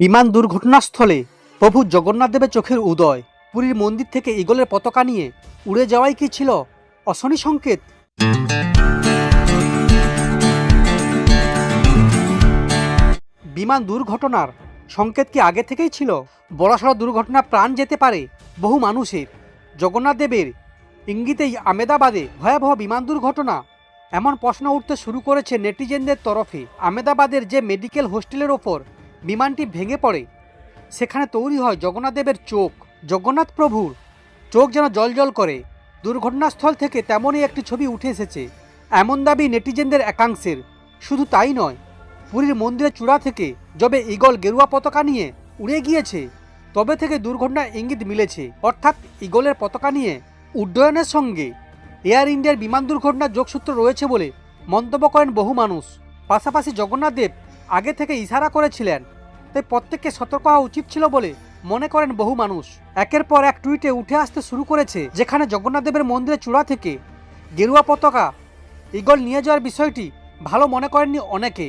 বিমান দুর্ঘটনাস্থলে প্রভু জগন্নাথ দেবের চোখের উদয়। পুরীর মন্দির থেকে ইগলের পতাকা নিয়ে উড়ে যাওয়াই কি ছিল অশনি সংকেত? বিমান দুর্ঘটনার সংকেত কি আগে থেকেই ছিল? বড়সড় দুর্ঘটনা প্রাণ যেতে পারে বহু মানুষের। জগন্নাথ দেবের ইঙ্গিতেই আমেদাবাদে ভয়াবহ বিমান দুর্ঘটনা এমন প্রশ্ন উঠতে শুরু করেছে নেটিজেনদের তরফে। আমেদাবাদের যে মেডিকেল হোস্টেলের ওপর বিমানটি ভেঙে পড়ে। সেখানে তৈরি হয় জগন্নাথ দেবের চোখ, জগন্নাথ প্রভুর। চোখ যেন জল করে। দুর্ঘটনাস্থল থেকে তেমনই একটি ছবি উঠে এসেছে। এমন দাবি নেটিজেনদের একাংশের। শুধু তাই নয়, পুরীর মন্দিরের চূড়া থেকে যবে ইগল গেরুয়া পতাকা নিয়ে উড়ে গিয়েছে, তবে থেকে দুর্ঘটনার ইঙ্গিত মিলেছে। অর্থাৎ ইগলের পতাকা নিয়ে উড্ডয়নের সঙ্গে এয়ার ইন্ডিয়ার বিমান দুর্ঘটনার যোগসূত্র রয়েছে বলে মন্তব্য করেন বহু মানুষ। পাশাপাশি জগন্নাথ দেব আগে থেকে ইশারা করেছিলেন। তাই প্রত্যেককে সতর্ক হওয়া উচিত ছিল বলে মনে করেন বহু মানুষ। একের পর এক টুইটে উঠে আসতে শুরু করেছে, যেখানে জগন্নাথ দেবের মন্দিরের চূড়া থেকে গেরুয়া পতাকা ইগল নিয়ে যাওয়ার বিষয়টি ভালো মনে করেননি অনেকে।